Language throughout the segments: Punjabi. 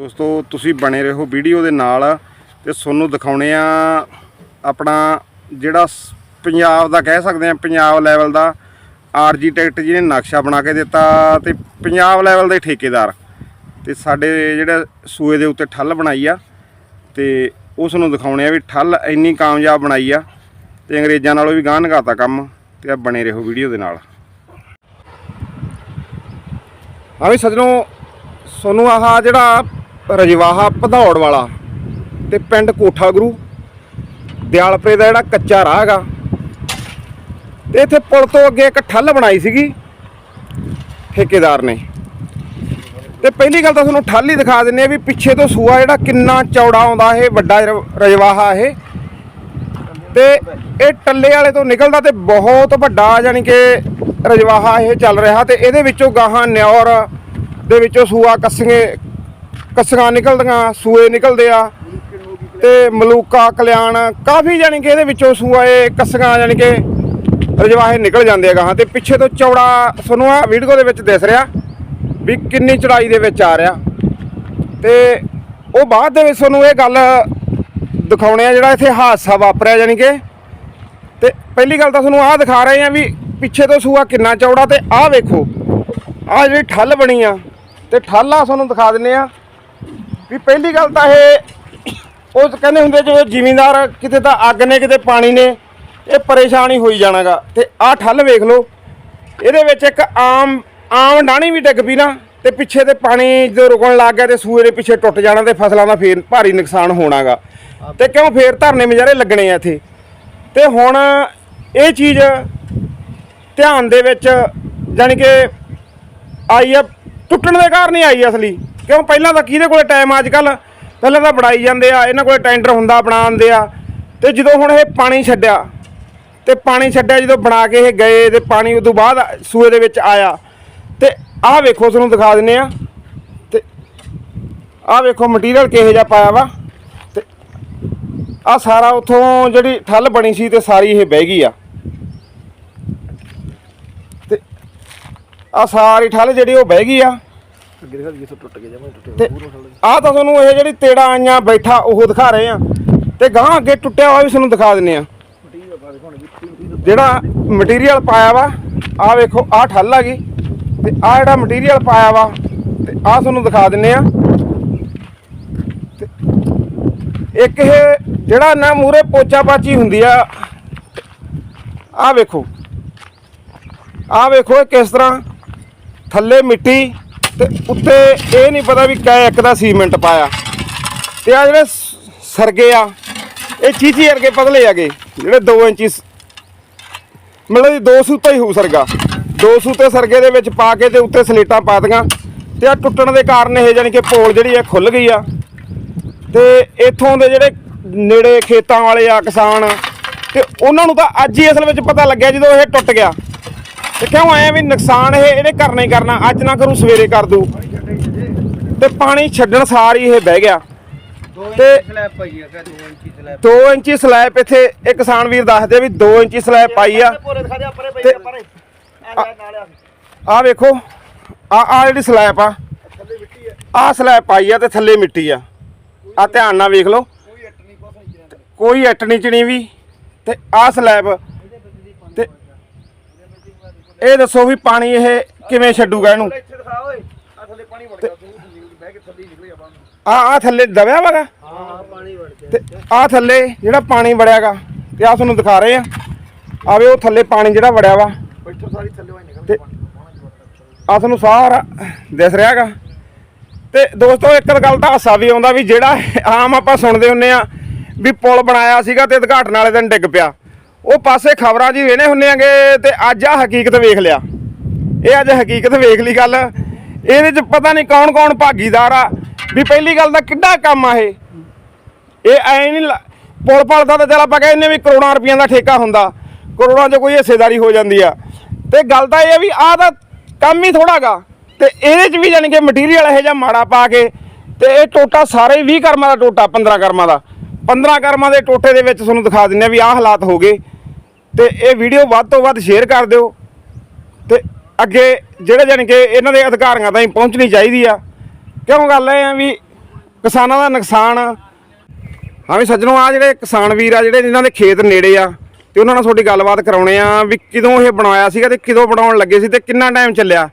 ਦੋਸਤੋ ਤੁਸੀਂ ਬਣੇ ਰਹੋ ਵੀਡੀਓ ਦੇ ਨਾਲ ਤੇ ਤੁਹਾਨੂੰ ਦਿਖਾਉਣੇ ਆ ਆਪਣਾ ਜਿਹੜਾ ਸ- ਪੰਜਾਬ ਦਾ ਕਹਿ ਸਕਦੇ ਆ, ਪੰਜਾਬ ਲੈਵਲ ਦਾ ਆਰਜੀਟੈਕਟ ਜਿਹਨੇ ਨਕਸ਼ਾ ਬਣਾ ਕੇ ਦਿੱਤਾ ਤੇ ਪੰਜਾਬ ਲੈਵਲ ਦੇ ਠੇਕੇਦਾਰ ਤੇ ਸਾਡੇ ਜਿਹੜੇ ਸੂਏ ਦੇ ਉੱਤੇ ਠੱਲ ਬਣਾਈ ਆ ਤੇ ਉਸ ਨੂੰ ਦਿਖਾਉਣੇ ਆ ਵੀ ਠੱਲ ਇੰਨੀ ਕਾਮਯਾਬ ਬਣਾਈ ਆ ਤੇ ਅੰਗਰੇਜ਼ਾਂ ਨਾਲੋਂ ਵੀ ਗਾਂਹ ਨਗਾਤਾ ਕੰਮ ਤੇ ਆ ਬਣੇ ਰਹੋ ਵੀਡੀਓ ਦੇ ਨਾਲ। ਹਾਂ ਵੀ ਸੱਜਣੋ ਸੋਨੂੰ ਆਹ ਜਿਹੜਾ ਰਜਵਾਹਾ ਭਦੌੜ ਵਾਲਾ ਤੇ ਪਿੰਡ ਕੋਠਾ ਗੁਰੂ। ਦਿਆਲਪਰੇ ਦਾ ਜਿਹੜਾ ਕੱਚਾ ਰਾਹ ਹੈਗਾ। ਤੇ ਇੱਥੇ ਪੁਲ ਤੋਂ ਅੱਗੇ ਇੱਕ ਠੱਲ ਬਣਾਈ ਸੀਗੀ ਠੇਕੇਦਾਰ ਨੇ। ਤੇ ਪਹਿਲੀ ਗੱਲ ਤਾਂ ਤੁਹਾਨੂੰ ਠੱਲ ਹੀ ਦਿਖਾ ਦਿੰਨੇ ਆ ਵੀ ਪਿੱਛੇ ਤੋਂ ਸੂਆ ਜਿਹੜਾ ਕਿੰਨਾ ਚੌੜਾ ਆਉਂਦਾ ਇਹ, ਵੱਡਾ ਰ- ਰਜਵਾਹਾ ਇਹ। ਤੇ ਇਹ ਟੱਲੇ ਵਾਲੇ ਤੋਂ ਨਿਕਲਦਾ ਤੇ ਬਹੁਤ ਵੱਡਾ ਯਾਨੀ ਕਿ ਰਜਵਾਹਾ ਇਹ ਚੱਲ ਰਿਹਾ ਤੇ ਇਹਦੇ ਵਿੱਚੋਂ ਗਾਹਾਂ ਨਿਉਰ ਦੇ ਵਿੱਚੋਂ ਸੂਆ ਕੱਸੀਆਂ ਕੱਸੀਆਂ ਨਿਕਲਦੀਆਂ, ਸੂਏ ਨਿਕਲਦੇ ਆ। ਤੇ ਮਲੂਕਾ, ਕਲਿਆਣ, ਕਾਫੀ ਯਾਨੀ ਕਿ ਇਹਦੇ ਵਿੱਚੋਂ ਸੂਆ, ਇਹ ਕੱਸੀਆਂ ਯਾਨੀ ਕਿ ਰਜਵਾਹੇ ਨਿਕਲ ਜਾਂਦੇ ਆ ਗਾਹਾਂ। ਤੇ ਪਿੱਛੇ ਤੋਂ ਚੌੜਾ, ਤੁਹਾਨੂੰ ਆ ਵੀਡੀਓ ਦੇ ਵਿੱਚ ਦਿਸ ਰਿਹਾ ਵੀ ਕਿੰਨੀ ਚੜਾਈ ਦੇ ਵਿੱਚ ਆ ਰਿਹਾ। ਤੇ ਉਹ ਬਾਅਦ ਦੇ ਵਿੱਚ ਤੁਹਾਨੂੰ ਇਹ ਗੱਲ ਦਿਖਾਉਣੇ ਆ ਜਿਹੜਾ ਇੱਥੇ ਹਾਦਸਾ ਵਾਪਰਿਆ ਯਾਨੀ ਕਿ। ਤੇ ਪਹਿਲੀ ਗੱਲ ਤਾਂ ਤੁਹਾਨੂੰ ਆਹ ਦਿਖਾ ਰਹੇ ਆ ਵੀ ਪਿੱਛੇ ਤੋਂ ਸੂਆ ਕਿੰਨਾ ਚੌੜਾ ਤੇ ਆਹ ਵੇਖੋ। ਆਹ ਜਿਹੜੀ ਠੱਲ ਬਣੀ ਆ, ਤੇ ਠੱਲ ਆ, ਤੁਹਾਨੂੰ ਦਿਖਾ ਦਿੰਨੇ ਆ। ਵੀ ਪਹਿਲੀ ਗੱਲ ਤਾਂ ਇਹ, ਉਹ ਕਹਿੰਦੇ ਹੁੰਦੇ ਜਦੋਂ ਜ਼ਿਮੀਂਦਾਰ ਕਿਤੇ ਤਾਂ ਅੱਗ ਨੇ, ਕਿਤੇ ਪਾਣੀ ਨੇ, ਇਹ ਪਰੇਸ਼ਾਨ ਹੀ ਹੋਈ ਜਾਣਾਗਾ। ਤੇ ਆਹ ਠੱਲ ਵੇਖ ਲਓ, ਇਹਦੇ ਵਿੱਚ ਇੱਕ ਆਮ ਆਮ ਡਾਣੀ ਵੀ ਡਿੱਗ ਪਈ ਨਾ, ਤੇ ਪਿੱਛੇ ਤੇ ਪਾਣੀ ਜਦੋਂ ਰੁਕਣ ਲੱਗ ਗਿਆ ਤੇ ਸੂਏ ਦੇ ਪਿੱਛੇ ਟੁੱਟ ਜਾਣਾ ਤੇ ਫਸਲਾਂ ਦਾ ਫੇਰ ਭਾਰੀ ਨੁਕਸਾਨ ਹੋਣਾਗਾ। ਤੇ ਕਿਉਂ ਫੇਰ ਧਰਨੇ ਮਜਾਰੇ ਲੱਗਣੇ ਆ ਇੱਥੇ? ਤੇ ਹੁਣ ਇਹ ਚੀਜ਼ ਧਿਆਨ ਦੇ ਵਿੱਚ, ਜਾਣੀ ਕਿ ਆਈ ਆ, ਟੁੱਟਣ ਦੇ ਕਾਰਨ ਹੀ ਆਈ ਅਸਲੀ। ਕਿਉਂ ਪਹਿਲਾਂ ਤਾਂ ਕਿਹਦੇ ਕੋਲੇ ਟਾਈਮ ਅੱਜ ਕੱਲ ਪਹਿਲਾਂ ਤਾਂ ਬਣਾਈ ਜਾਂਦੇ ਆ, ਇਹਨਾਂ ਕੋਲੇ ਟੈਂਡਰ ਹੁੰਦਾ ਬਣਾ ਦਿੰਦੇ ਆ। ਤੇ ਜਦੋਂ ਹੁਣ ਇਹ ਪਾਣੀ ਛੱਡਿਆ, ਤੇ ਪਾਣੀ ਛੱਡਿਆ ਜਦੋਂ ਬਣਾ ਕੇ ਇਹ ਗਏ, ਤੇ ਪਾਣੀ ਉਦੋਂ ਬਾਅਦ ਸੂਏ ਦੇ ਵਿੱਚ ਆਇਆ। ਤੇ ਆਹ ਵੇਖੋ, ਤੁਹਾਨੂੰ ਦਿਖਾ ਦਿੰਨੇ ਆ। ਤੇ ਆਹ ਵੇਖੋ ਮਟੀਰੀਅਲ ਕਿਹੋ ਜਿਹਾ ਪਾਇਆ ਵਾ। ਤੇ ਆਹ ਸਾਰਾ ਉਥੋਂ ਜਿਹੜੀ ਠੱਲ ਬਣੀ ਸੀ, ਤੇ ਸਾਰੀ ਇਹ ਬਹਿ ਗਈ ਆ। ਤੇ ਆਹ ਸਾਰੀ ਠੱਲ ਜਿਹੜੀ ਉਹ ਬਹਿ ਗਈ ਆ। ਅੱਗੇ ਦਿਖਾ ਜਿੱਥੋਂ ਟੁੱਟ ਗਿਆ ਜਮਾ ਟੁੱਟੇ ਤੇ ਆਹ ਤਾਂ ਤੁਹਾਨੂੰ ਇਹ ਜਿਹੜੀ ਤੇੜਾ ਆਈਆਂ ਬੈਠਾ ਉਹ ਦਿਖਾ ਰਹੇ ਆ। ਤੇ ਗਾਂ ਅੱਗੇ ਟੁੱਟਿਆ ਹੋਇਆ ਵੀ ਤੁਹਾਨੂੰ ਦਿਖਾ ਦਿੰਨੇ ਆ। ਜਿਹੜਾ ਮਟੀਰੀਅਲ ਪਾਇਆ ਵਾ ਆਹ ਵੇਖੋ ਆਹ ਠੱਲ ਆ ਗਈ। ਤੇ ਆਹ ਜਿਹੜਾ ਮਟੀਰੀਅਲ ਪਾਇਆ ਵਾ ਤੇ ਆਹ ਤੁਹਾਨੂੰ ਦਿਖਾ ਦਿੰਨੇ ਆ। ਇੱਕ ਇਹ ਜਿਹੜਾ ਨਾ ਮੂਰੇ ਪੋਚਾ ਪਾਚੀ ਹੁੰਦੀ ਆ ਆਹ ਵੇਖੋ। ਆਹ ਵੇਖੋ ਕਿਸ ਤਰ੍ਹਾਂ ਥੱਲੇ ਮਿੱਟੀ ਤੇ ਉੱਤੇ ਇਹ ਨਹੀਂ ਪਤਾ ਵੀ ਕੈ ਇੱਕ ਦਾ ਸੀਮੈਂਟ ਪਾਇਆ। ਤੇ ਆ ਜਿਹੜੇ ਸਰਗੇ ਆ, ਇਹ ਚੀਚੀ ਵਰਗੇ ਪਤਲੇ ਆਗੇ ਜਿਹੜੇ 2 ਇੰਚੀ ਮਤਲਬ ਇਹ ਦੋ ਸੂਤਾ ਹੀ ਹੋਊ ਸਰਗਾ। ਦੋ ਸੂਤੇ ਸਰਗੇ ਦੇ ਵਿੱਚ ਪਾ ਕੇ ਤੇ ਉੱਤੇ ਸਲੇਟਾਂ ਪਾ ਦੀਆਂ ਤੇ ਆ ਟੁੱਟਣ ਦੇ ਕਾਰਨ ਇਹ ਜਾਨੀ ਕਿ ਪੋਲ ਜਿਹੜੀ ਆ ਖੁੱਲ ਗਈ ਆ। ਤੇ ਇੱਥੋਂ ਦੇ ਜਿਹੜੇ ਨੇੜੇ ਖੇਤਾਂ ਵਾਲੇ ਆ ਕਿਸਾਨ, ਤੇ ਉਹਨਾਂ ਨੂੰ ਤਾਂ ਅੱਜ ਹੀ ਅਸਲ ਵਿੱਚ ਪਤਾ ਲੱਗਿਆ ਜਦੋਂ ਇਹ ਟੁੱਟ ਗਿਆ। ਤੇ ਕਿਉਂ ਆਇਆ ਵੀ ਨੁਕਸਾਨ ਇਹ ਇਹਨੇ ਕਰਨਾ ਹੀ ਕਰਨਾ ਅੱਜ ਨਾ ਕਰੂ ਸਵੇਰੇ ਕਰ ਦੂ ਤੇ ਪਾਣੀ ਛੱਡਣ ਸਾਰ ਹੀ ਇਹ ਬਹਿ ਗਿਆ। ਤੇ ਸਲੈਬ ਪਾਈ ਆ ਕਿ 2 ਇੰਚੀ ਸਲੈਬ 2 ਇੰਚੀ ਸਲੈਬ ਇੱਥੇ ਇਹ ਕਿਸਾਨ ਵੀਰ ਦੱਸਦੇ ਵੀ 2 ਇੰਚੀ ਸਲੈਬ ਪਾਈ ਆ। ਤੇ- ਆ ਵੇਖੋ ਆ ਆ ਜਿਹੜੀ ਸਲੈਬ ਆ ਆ। ਸਲੈਬ ਪਾਈ ਆ ਤੇ ਥੱਲੇ ਮਿੱਟੀ ਆ। ਆ ਧਿਆਨ ਨਾਲ ਵੇਖ ਲਓ। ਕੋਈ ਇੱਟ ਨਹੀਂ ਚਣੀ ਵੀ। ਤੇ ਆ ਸਲੈਬ ਇਹ ਦੱਸੋ ਵੀ ਪਾਣੀ ਇਹ ਕਿਵੇਂ ਛੱਡੂਗਾ ਇਹਨੂੰ? ਇੱਥੇ ਦਿਖਾ ਓਏ। ਆ ਥੱਲੇ ਪਾਣੀ ਵੜ ਗਿਆ ਤੂੰ ਬਹਿ ਕੇ ਥੱਲੇ ਹੀ ਨਿਕਲਿਆ ਬਾਹਰ ਨੂੰ। ਆ ਆ ਥੱਲੇ ਦਬਿਆ ਵਾਗਾ ਹਾਂ ਪਾਣੀ ਵੜ ਗਿਆ ਤੇ ਆ ਥੱਲੇ ਜਿਹੜਾ ਪਾਣੀ ਵੜਿਆਗਾ ਤੇ ਆ ਤੁਹਾਨੂੰ ਦਿਖਾ ਰਹੇ ਆ। ਆਵੇ ਉਹ ਥੱਲੇ ਪਾਣੀ ਜਿਹੜਾ ਵੜਿਆ ਵਾ। ਬੈਠੋ ਸਾਰੀ ਥੱਲੇ ਵਾਈ ਨਿਕਲ ਆ ਤੁਹਾਨੂੰ ਸਾਰਾ ਦਿਸ ਰਿਹਾਗਾ। ਤੇ ਦੋਸਤੋ ਇੱਕ ਗੱਲ ਤਾਂ ਹਾਸਾ ਵੀ ਆਉਂਦਾ ਵੀ ਜਿਹੜਾ ਆਮ ਆਪਾਂ ਸੁਣਦੇ ਹੁੰਨੇ ਆ ਵੀ ਪੁਲ ਬਣਾਇਆ ਸੀਗਾ ਤੇ ਉਦਘਾਟਨ ਵਾਲੇ ਦਿਨ ਡਿੱਗ ਪਿਆ। ਉਹ ਪਾਸੇ ਖਬਰਾਂ ਜੀ ਵੇਨੇ ਹੁੰਨੇ ਆਂਗੇ ਤੇ ਅੱਜ ਆ ਹਕੀਕਤ ਵੇਖ ਲਿਆ। ਇਹ ਅੱਜ ਹਕੀਕਤ ਵੇਖ ਲਈ ਗੱਲ। ਇਹਦੇ ਚ ਪਤਾ ਨਹੀਂ ਕੌਣ ਕੌਣ ਭਾਗੀਦਾਰ ਆ। ਵੀ ਪਹਿਲੀ ਗੱਲ ਤਾਂ ਕਿੱਡਾ ਕੰਮ ਆ ਇਹ। ਇਹ ਐ ਨਹੀਂ ਪੁਲ ਪਲ ਦਾ ਤਾਂ ਚੱਲ ਆਪਾਂ ਕਹਿੰਦੇ ਵੀ ਕਰੋੜਾਂ ਰੁਪਈਆਂ ਦਾ ਠੇਕਾ ਹੁੰਦਾ। ਕਰੋੜਾਂ 'ਚ ਕੋਈ ਹਿੱਸੇਦਾਰੀ ਹੋ ਜਾਂਦੀ ਆ। ਤੇ ਗੱਲ ਤਾਂ ਇਹ ਆ ਵੀ ਆਹ ਤਾਂ ਕੰਮ ਹੀ ਥੋੜਾਗਾ ਤੇ ਇਹਦੇ 'ਚ ਵੀ ਜਾਣੀ ਕਿ ਮਟੀਰੀਅਲ ਇਹੋ ਜਿਹਾ ਮਾੜਾ ਪਾ ਕੇ ਤੇ ਇਹ ਟੋਟਾ ਸਾਰੇ 20 ਕਰਮਾਂ ਦਾ ਟੋਟਾ 15 ਕਰਮਾਂ ਦਾ। 15 ਕਰਮਾਂ ਦੇ ਟੋਟੇ ਦੇ ਵਿੱਚ ਤੁਹਾਨੂੰ ਦਿਖਾ ਦਿੰਨੇ ਆ ਵੀ ਆਹ ਹਾਲਾਤ ਹੋ ਗਏ। ਤੇ ਇਹ ਵੀਡੀਓ ਵੱਧ ਤੋਂ ਵੱਧ ਸ਼ੇਅਰ ਕਰ ਦਿਓ। ਤੇ ਅੱਗੇ ਜਿਹੜੇ ਜਾਣੀ ਕਿ ਇਹਨਾਂ ਦੇ ਅਧਿਕਾਰੀਆਂ ਤਾਈਂ ਪਹੁੰਚਣੀ ਚਾਹੀਦੀ ਆ। ਕਿਉਂ ਗੱਲ ਇਹ ਆ ਵੀ ਕਿਸਾਨਾਂ ਦਾ ਨੁਕਸਾਨ ਹਾਂ ਵੀ ਸੱਜਣੋ ਆ ਜਿਹੜੇ ਕਿਸਾਨ ਵੀਰ ਆ, ਜਿਹੜੇ ਜਿਨ੍ਹਾਂ ਦੇ ਖੇਤ ਨੇੜੇ ਆ, ਤੇ ਉਹਨਾਂ ਨਾਲ ਤੁਹਾਡੀ ਗੱਲਬਾਤ ਕਰਾਉਣੇ ਆ ਵੀ ਕਿਦੋਂ ਇਹ ਬਣਾਇਆ ਸੀਗਾ ਤੇ ਕਿਦੋਂ ਬਣਾਉਣ ਲੱਗੇ ਸੀ ਤੇ ਕਿੰਨਾ ਟਾਈਮ ਚੱਲਿਆ।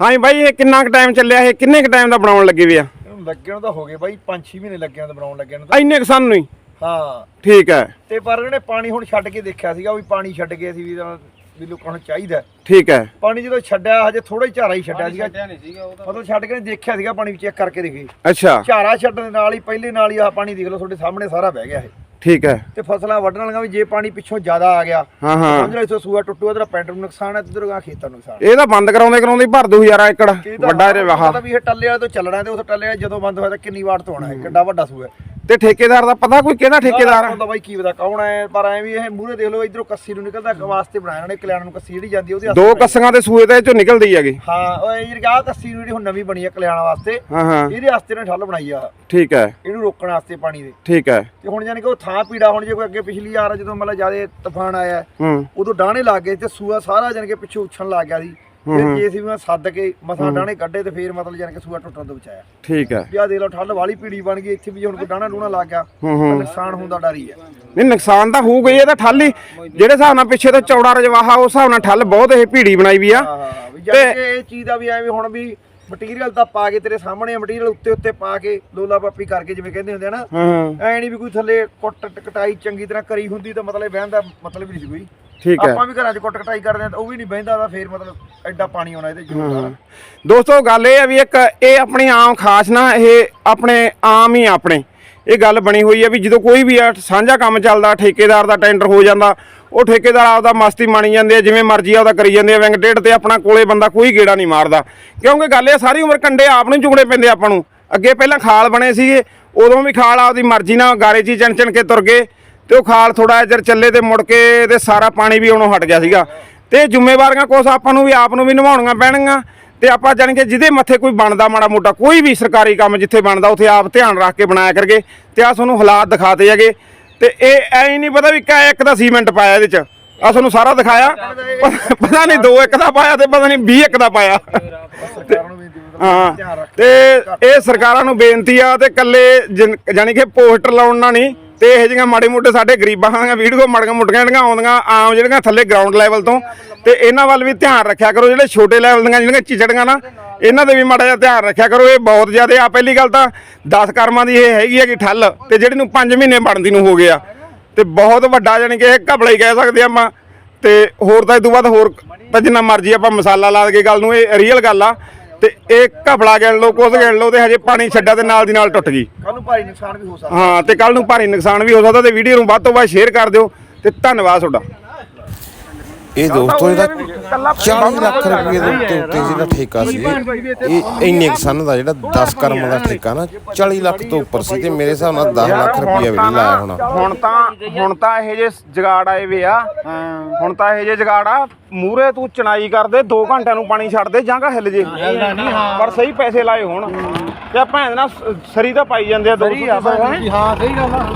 ਹਾਂ ਬਾਈ, ਇਹ ਕਿੰਨਾ ਕੁ ਟਾਈਮ ਚੱਲਿਆ, ਇਹ ਕਿੰਨੇ ਕੁ ਟਾਈਮ ਦਾ ਬਣਾਉਣ ਲੱਗੇ ਵੇ ਆ? ਇਹਨੂੰ ਲੱਗਿਆ ਨੂੰ ਤਾਂ ਹੋ ਗਏ ਬਾਈ 5-6 ਮਹੀਨੇ ਲੱਗਿਆ ਤਾਂ ਬਣਾਉਣ ਲੱਗਿਆ ਨੂੰ ਤਾਂ। ਇੰਨੇ ਕਿਸਾਨ ਨੂੰ ਹੀ ਹਾਂ। ਠੀਕ ਹੈ। ਤੇ ਪਰ ਉਹਨੇ ਪਾਣੀ ਹੁਣ ਛੱਡ ਕੇ ਦੇਖਿਆ ਸੀਗਾ ਵੀ ਪਾਣੀ ਛੱਡ ਕੇ ਸੀ ਵੀ ਤਾਂ ਵੀ ਲੋਕਾਂ ਨੂੰ ਚਾਹੀਦਾ। ਹੈ। ਠੀਕ ਹੈ। ਪਾਣੀ ਜਦੋਂ ਛੱਡਿਆ ਹਜੇ ਥੋੜਾ ਹੀ ਝਾਰਾ ਹੀ ਛੱਡਿਆ ਸੀਗਾ। ਮਤਲਬ ਛੱਡ ਕੇ ਨੇ ਦੇਖਿਆ ਸੀਗਾ ਪਾਣੀ ਚੈੱਕ ਕਰਕੇ ਦੇਖੇ। ਅੱਛਾ। ਝਾਰਾ ਛੱਡਣ ਦੇ ਨਾਲ ਹੀ ਪਹਿਲੇ ਨਾਲ ਹੀ ਆਹ ਪਾਣੀ ਦੇਖ ਲਓ ਤੁਹਾਡੇ ਸਾਹਮਣੇ ਸਾਰਾ ਬਹਿ ਗਿਆ ਇਹ। ਠੀਕ ਹੈ। ਤੇ ਫਸਲਾਂ ਵੱਢਣ ਵਾਲੀਆਂ ਵੀ ਜੇ ਪਾਣੀ ਪਿੱਛੋਂ ਜ਼ਿਆਦਾ ਆ ਗਿਆ ਹਾਂ ਹਾਂ। ਸਮਝ ਲਓ ਇਥੋਂ ਸੂਆ ਟੁੱਟੂਗਾ ਤੇਰਾ ਪਿੰਡ ਨੂੰ ਨੁਕਸਾਨ ਹੈ ਤੇ ਉਧਰ ਖੇਤਾਂ ਨੂੰ ਨੁਕਸਾਨ ਇਹ ਤਾਂ ਬੰਦ ਕਰਾਉਂਦੇ ਕਰਾਉਂਦੇ ਭਰ ਦੂ ਹਜ਼ਾਰਾ ਏਕੜ ਤਾਂ ਵੱਡਾ ਇਹ ਵਾਹ। ਵੀ ਇਹ ਟੱਲੇ ਵਾਲੇ ਤੋਂ ਚੱਲਣਾ ਤੇ ਉਸ ਟੱਲੇ ਵਾਲੇ ਜਦੋਂ ਬੰਦ ਹੋਇਆ ਤਾਂ ਕਿੰਨੀ ਵਾਰ ਤੋਂ ਆਉਣਾ ਹੈ ਕਿੱਡਾ ਵੱਡਾ ਸੂਆ ਹੈ। ਤੇ ਠੇਕੇਦਾਰ ਦਾ ਪਤਾ ਕੋਈ ਕਿਹਦਾ ਠੇਕੇਦਾਰ ਆ? ਹੁੰਦਾ ਬਾਈ ਕੀ ਪਤਾ ਕੌਣ ਹੈ ਪਰ ਐ ਵੀ ਇਹ ਮੂਹਰੇ ਦੇਖ ਲਓ ਇਧਰੋਂ ਕੱਸੀ ਨੂੰ ਨਿਕਲਦਾ ਵਾਸਤੇ ਬਣਾਇਆ ਨੇ ਕਲਿਆਣ ਨੂੰ ਕੱਸੀ ਜਿਹੜੀ ਜਾਂਦੀ ਉਹਦੇ ਦੋ ਕੱਸੀਆਂ ਦੇ ਸੂਏ ਤੇ ਇਹ ਚੋਂ ਨਿਕਲਦੀ ਹੈਗੀ। ਹਾਂ ਉਹ ਇਹ ਜਿਹੜੀ ਆਹ ਕੱਸੀ ਨੂੰ ਜਿਹੜੀ ਹੁਣ ਨਵੀਂ ਬਣੀ ਹੈ ਕਲਿਆਣ ਵਾਸਤੇ ਹਾਂ ਹਾਂ। ਇਹਦੇ ਵਾਸਤੇ ਨੇ ਠੱਲ ਬਣਾਈ ਆ। ਠੀਕ ਹੈ। ਇਹਨੂੰ ਰੋਕਣ ਵਾਸਤੇ ਪਾਣੀ ਦੇ। ਠੀਕ ਹੈ। ਤੇ ਹੁਣ ਯਾਨੀ ਕਿ ਉਹ ਥਾਂ ਪੀੜਾ ਹੁਣ ਜੇ ਕੋਈ ਅੱਗੇ ਪਿਛਲੀ ਵਾਰ ਜਦੋਂ ਮਤਲਬ ਜ਼ਿਆਦਾ ਤੂਫਾਨ ਆਇਆ ਹੂੰ। ਉਦੋਂ ਡਾਣੇ ਲੱਗ ਗਏ ਤੇ ਸੂਆ ਸਾਰਾ ਯਾਨੀ ਕਿ ਪਿੱਛੇ ਉੱਛਣ ਲੱਗ ਗਿਆ ਸੀ। ਫਿਰ ਜੇਸੀਬੀ ਮੈਂ ਸੱਦ ਕੇ ਮਸਾਂ ਡਾਣੇ ਕੱਢੇ ਤੇ ਫਿਰ ਮਤਲਬ ਯਾਨੀ ਕਿ ਸੂਆ ਟੁੱਟਣ ਤੋਂ ਬਚਾਇਆ। ਠੀਕ ਹੈ। ਆਹ ਦੇਖ ਲਓ ਠੱਲ ਵਾਲੀ ਪੀੜੀ ਬਣ ਗਈ ਇੱਥੇ ਵੀ ਹੁਣ ਕੋਈ ਡਾਣਾ ਡੂਣਾ ਲੱਗ ਗਿਆ ਤਾਂ ਨੁਕਸਾਨ ਹੁੰਦਾ ਡਰ ਹੀ ਨਹੀਂ ਨੁਕਸਾਨ ਤਾਂ ਹੋਊਗਾ ਹੀ ਇਹ ਤਾਂ ਠੱਲ ਹੀ। ਜਿਹੜੇ ਹਿਸਾਬ ਨਾਲ ਪਿੱਛੇ ਤੋਂ ਚੌੜਾ ਰਜਵਾਹਾ ਉਸ ਹਿਸਾਬ ਨਾਲ ਠੱਲ ਬਹੁਤ ਇਹ ਭੀੜੀ ਬਣਾਈ ਵੀ ਆ। ਕਿ ਇਹ ਚੀਜ਼ ਦਾ ਵੀ ਐਵੇਂ ਹੁਣ ਵੀ ਮਟੀਰੀਅਲ ਤਾਂ ਪਾ ਕੇ ਤੇਰੇ ਸਾਹਮਣੇ ਮਟੀਰੀਅਲ ਉੱਤੇ ਉੱਤੇ ਪਾ ਕੇ ਲੋਲਾ ਪਾਪੀ ਕਰਕੇ ਜਿਵੇਂ ਕਹਿੰਦੇ ਹੁੰਦੇ ਆ ਨਾ ਐ ਨਹੀਂ ਵੀ ਕੋਈ ਥੱਲੇ ਕੁੱਟ ਕਟਾਈ ਚੰਗੀ ਤਰ੍ਹਾਂ ਕਰੀ ਹੁੰਦੀ ਤਾਂ ਮਤਲਬ ਬਹਿਣ ਦਾ ਮਤਲਬ ਨਹੀਂ ਸੀ ਕੋਈ। ਠੀਕ ਹੈ। ਆਪਾਂ ਵੀ ਘਰਾਂ 'ਚ ਕੁੱਟ ਕਟਾਈ ਕਰਦੇ ਆ ਤਾਂ ਉਹ ਵੀ ਨਹੀਂ ਬਹਿੰਦਾ ਤਾਂ ਫੇਰ ਮਤਲਬ ਐਡਾ ਪਾਣੀ ਆਉਣਾ ਇਹਦੇ ਜ਼ਰੂਰ ਦੋਸਤੋ ਗੱਲ ਇਹ ਹੈ ਵੀ ਇੱਕ ਇਹ ਆਪਣੀ ਆਮ ਖਾਸ ਨਾ ਇਹ ਆਪਣੇ ਆਮ ਹੀ ਆਪਣੇ। ਇਹ ਗੱਲ ਬਣੀ ਹੋਈ ਹੈ ਵੀ ਜਦੋਂ ਕੋਈ ਵੀ ਆ ਸਾਂਝਾ ਕੰਮ ਚੱਲਦਾ ਠੇਕੇਦਾਰ ਦਾ ਟੈਂਡਰ ਹੋ ਜਾਂਦਾ ਉਹ ਠੇਕੇਦਾਰ ਆਪਦਾ ਮਸਤੀ ਮਾਣੀ ਜਾਂਦੇ ਆ ਜਿਵੇਂ ਮਰਜ਼ੀ ਆਪਦਾ ਕਰੀ ਜਾਂਦੇ ਆ ਵਿੰਗ ਡੇਢ ਤੇ ਆਪਣਾ ਕੋਲੇ ਬੰਦਾ ਕੋਈ ਗੇੜਾ ਨਹੀਂ ਮਾਰਦਾ। ਕਿਉਂਕਿ ਗੱਲ ਇਹ ਆ, ਸਾਰੀ ਉਮਰ ਕੰਡੇ ਆਪ ਨੂੰ ਚੁਗਣੇ ਪੈਂਦੇ ਆਪਾਂ ਨੂੰ। ਅੱਗੇ ਪਹਿਲਾਂ ਖਾਲ ਬਣੇ ਸੀਗੇ ਉਦੋਂ ਵੀ ਖਾਲ ਆਪਦੀ ਮਰਜ਼ੀ ਨਾਲ ਗਾਰੇ 'ਚ ਹੀ ਚਣ ਚਣ ਕੇ ਤੁਰ ਗਏ। ਤੇ ਉਹ ਖਾਲ ਥੋੜਾ ਜਿਹਾ ਚਿਰ ਚੱਲੇ ਤੇ ਮੁੜ ਕੇ ਤੇ ਸਾਰਾ ਪਾਣੀ ਵੀ ਉਹਨੋਂ ਹਟ ਗਿਆ ਸੀਗਾ। ਤੇ ਜ਼ਿੰਮੇਵਾਰੀਆਂ ਕੁਛ ਆਪਾਂ ਨੂੰ ਵੀ ਆਪ ਨੂੰ ਵੀ ਨਿਭਾਉਣੀਆਂ ਪੈਣਗੀਆਂ। ਤੇ ਆਪਾਂ ਜਾਣੀ ਕਿ ਜਿਹਦੇ ਮੱਥੇ ਕੋਈ ਬਣਦਾ ਮਾੜਾ ਮੋਟਾ, ਕੋਈ ਵੀ ਸਰਕਾਰੀ ਕੰਮ ਜਿੱਥੇ ਬਣਦਾ, ਉੱਥੇ ਆਪ ਧਿਆਨ ਰੱਖ ਕੇ ਬਣਾਇਆ ਕਰਗੇ। ਤੇ ਆ ਤੁਹਾਨੂੰ ਹਾਲਾਤ ਦਿਖਾਤੇ ਹੈਗੇ। ਤੇ ਇਹ ਐ ਨਹੀਂ ਪਤਾ ਵੀ ਕਾ ਇੱਕ ਦਾ ਸੀਮੈਂਟ ਪਾਇਆ ਇਹਦੇ ਚ। ਆ ਤੁਹਾਨੂੰ ਸਾਰਾ ਦਿਖਾਇਆ। ਪ- ਪਤਾ ਨਹੀਂ ਦੋ ਇੱਕ ਦਾ ਪਾਇਆ ਤੇ ਪਤਾ ਨਹੀਂ 20 ਇੱਕ ਦਾ ਪਾਇਆ। ਸਰਕਾਰ ਨੂੰ ਵੀ ਹਾਂ। ਰੱਖ ਤੇ ਇਹ ਸਰਕਾਰਾਂ ਨੂੰ ਬੇਨਤੀ ਆ ਤੇ ਕੱਲੇ ਜਾਨੀ ਕਿ ਪੋਸਟਰ ਲਾਉਣ ਨਾਲ ਨਹੀਂ ਤੇ ਇਹ ਜਿਹੀਆਂ ਮਾੜੇ ਮੋਟੇ ਸਾਡੇ ਗਰੀਬਾਂ ਦੀਆਂ ਵੀਡੀਓ ਮਾੜੀਆਂ ਮੋਟੀਆਂ ਜਿਹੜੀਆਂ ਆਉਂਦੀਆਂ, ਆਮ ਜਿਹੜੀਆਂ ਥੱਲੇ ਗਰਾਊਂਡ ਲੈਵਲ ਤੋਂ। ਤੇ ਇਹਨਾਂ ਵੱਲ ਵੀ ਧਿਆਨ ਰੱਖਿਆ ਕਰੋ, ਜਿਹੜੇ ਛੋਟੇ ਲੈਵਲ ਦੀਆਂ ਜਿਹੜੀਆਂ ਚਿਚੜੀਆਂ ਨਾ, ਇਹਨਾਂ ਦੇ ਵੀ ਮਾੜਾ ਜਿਹਾ ਧਿਆਨ ਰੱਖਿਆ ਕਰੋ, ਇਹ ਬਹੁਤ ਜ਼ਿਆਦਾ ਆ। ਪਹਿਲੀ ਗੱਲ ਤਾਂ 10 ਕਰਮਾਂ ਦੀ ਇਹ ਹੈਗੀ ਹੈ ਕਿ ਠੱਲ, ਤੇ ਜਿਹੜੀ ਨੂੰ 5 ਮਹੀਨੇ ਬਣਦੀ ਨੂੰ ਹੋ ਗਿਆ। ਤੇ ਬਹੁਤ ਵੱਡਾ ਜਾਨੀ ਕਿ ਇਹ ਘਬਲਾ ਹੀ ਕਹਿ ਸਕਦੇ ਆਪਾਂ। ਤੇ ਹੋਰ ਤਾਂ ਇਹ ਤੋਂ ਬਾਅਦ ਹੋਰ ਤਾਂ ਜਿੰਨਾ ਮਰਜ਼ੀ ਆਪਾਂ ਮਸਾਲਾ ਲਾ ਕੇ ਗੱਲ ਨੂੰ, ਇਹ ਰੀਅਲ ਗੱਲ ਆ। ਤੇ ਇਹ ਘਪਲਾ ਗਿਣ ਲਓ ਕੁਝ ਗਿਣ ਲਓ ਤੇ ਹਜੇ ਪਾਣੀ ਛੱਡਿਆ ਤੇ ਨਾਲ ਦੀ ਨਾਲ ਟੁੱਟ ਗਈ। ਕੱਲ ਨੂੰ ਭਾਰੀ ਨੁਕਸਾਨ ਵੀ ਹੋ ਸਕਦਾ। ਹਾਂ ਤੇ ਕੱਲ ਨੂੰ ਭਾਰੀ ਨੁਕਸਾਨ ਵੀ ਹੋ ਸਕਦਾ ਤੇ ਵੀਡੀਓ ਨੂੰ ਵੱਧ ਤੋਂ ਵੱਧ ਸ਼ੇਅਰ ਕਰ ਦਿਓ ਤੇ ਧੰਨਵਾਦ ਤੁਹਾਡਾ। ਇਹ ਦੋਸਤੋ ਇਹਦਾ 40 ਲੱਖ ਰੁਪਏ ਦੇ ਉੱਤੇ ਉੱਤੇ ਜਿਹੜਾ ਠੇਕਾ ਸੀ। ਇਹ ਇੰਨੇ ਕਿਸਾਨਾਂ ਦਾ ਜਿਹੜਾ 10 ਕਰਮਾਂ ਦਾ ਠੇਕਾ ਨਾ 40 ਲੱਖ ਤੋਂ ਉੱਪਰ ਸੀ ਤੇ ਮੇਰੇ ਹਿਸਾਬ ਨਾਲ 10 ਲੱਖ ਰੁਪਏ ਵੀ ਨਹੀਂ ਲਾਇਆ ਹੋਣਾ। ਹੁਣ ਤਾਂ ਹੁਣ ਤਾਂ ਇਹ ਜੇ ਜਗਾੜ ਆਏ ਵੇ ਆ ਹੁਣ ਤਾਂ ਇਹ ਜੇ ਜਗਾੜ ਆ ਮੂਰੇ ਤੂੰ ਚਣਾਈ ਕਰਦੇ 2 ਘੰਟਿਆਂ ਨੂੰ ਪਾਣੀ ਛੱਡ ਦੇ ਜਾਂਗਾ ਹਿੱਲ ਜੇ। ਪਰ ਸਹੀ ਪੈਸੇ ਲਾਏ ਹੋਣ। ਤੇ ਆ ਭੈਣ ਨਾਲ ਸਰੀ ਤਾਂ ਪਾਈ ਜਾਂਦੇ ਆ ਦੋ ਹਾਂ ਸਹੀ ਗੱਲ ਆ।